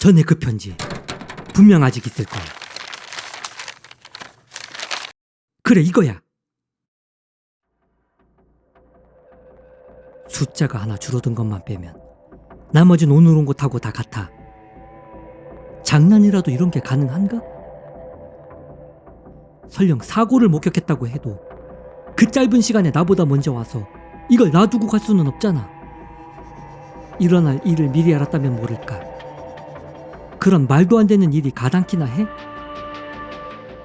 전에 그 편지 분명 아직 있을 거야. 그래 이거야. 숫자가 하나 줄어든 것만 빼면 나머진 오늘 온 곳하고 다 같아. 장난이라도 이런 게 가능한가? 설령 사고를 목격했다고 해도 그 짧은 시간에 나보다 먼저 와서 이걸 놔두고 갈 수는 없잖아. 일어날 일을 미리 알았다면 모를까. 그런 말도 안 되는 일이 가당키나 해?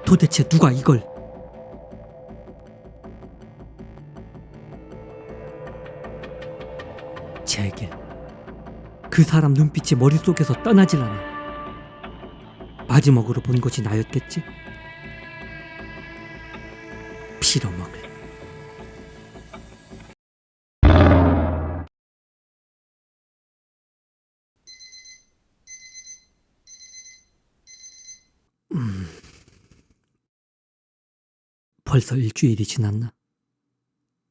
도대체 누가 이걸 제길 그 사람 눈빛이 머릿속에서 떠나질 않아 마지막으로 본 것이 나였겠지? 빌어먹을 음. 벌써 일주일이 지났나?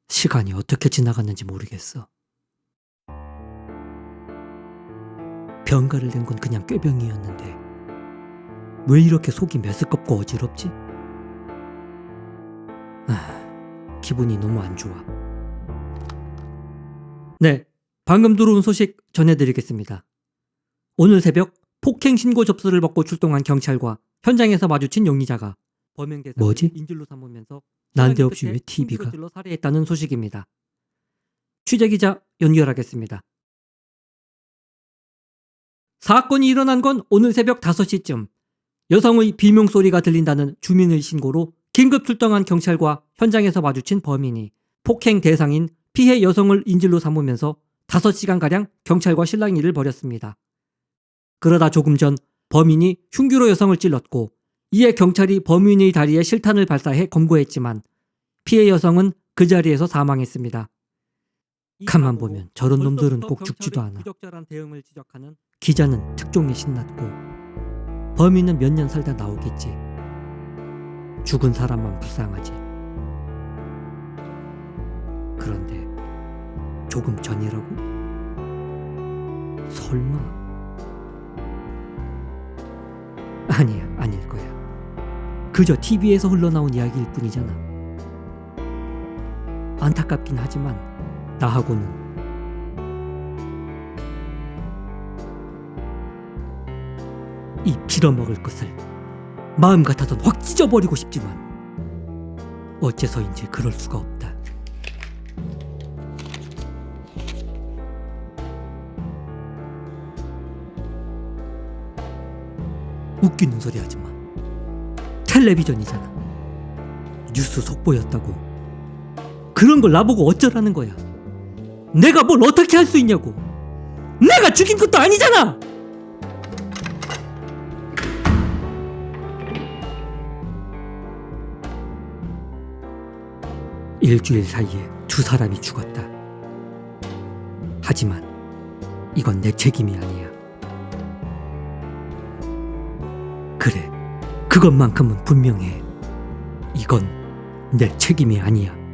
시간이 어떻게 지나갔는지 모르겠어. 병가를 낸 건 그냥 꾀병이었는데 왜 이렇게 속이 메스껍고 어지럽지? 아, 기분이 너무 안 좋아. 네, 방금 들어온 소식 전해드리겠습니다. 오늘 새벽 폭행 신고 접수를 받고 출동한 경찰과 현장에서 마주친 용의자가 범행 대상을 뭐지? 인질로 삼으면서 난데없이 왜 TV가? 살해했다는 소식입니다. 취재 기자 연결하겠습니다. 사건이 일어난 건 오늘 새벽 5시쯤 여성의 비명 소리가 들린다는 주민의 신고로 긴급 출동한 경찰과 현장에서 마주친 범인이 폭행 대상인 피해 여성을 인질로 삼으면서 5시간가량 경찰과 실랑이를 벌였습니다. 그러다 조금 전 범인이 흉기로 여성을 찔렀고 이에 경찰이 범인의 다리에 실탄을 발사해 검거했지만 피해 여성은 그 자리에서 사망했습니다. 가만 보면 저런 놈들은 꼭 죽지도 않아. 기자는 특종에 신났고 범인은 몇 년 살다 나오겠지. 죽은 사람만 불쌍하지. 그런데 조금 전이라고? 설마? 아니야, 아닐 거야. 그저 TV에서 흘러나온 이야기일 뿐이잖아. 안타깝긴 하지만 나하고는 이 빌어먹을 것을 마음 같아선 확 찢어버리고 싶지만 어째서인지 그럴 수가 없다. 웃기는 소리 하지 마. 텔레비전이잖아. 뉴스 속보였다고. 그런 걸 나보고 어쩌라는 거야. 내가 뭘 어떻게 할 수 있냐고. 내가 죽인 것도 아니잖아. 일주일 사이에 두 사람이 죽었다. 하지만 이건 내 책임이 아니야. 그것만큼은 분명해. 이건 내 책임이 아니야.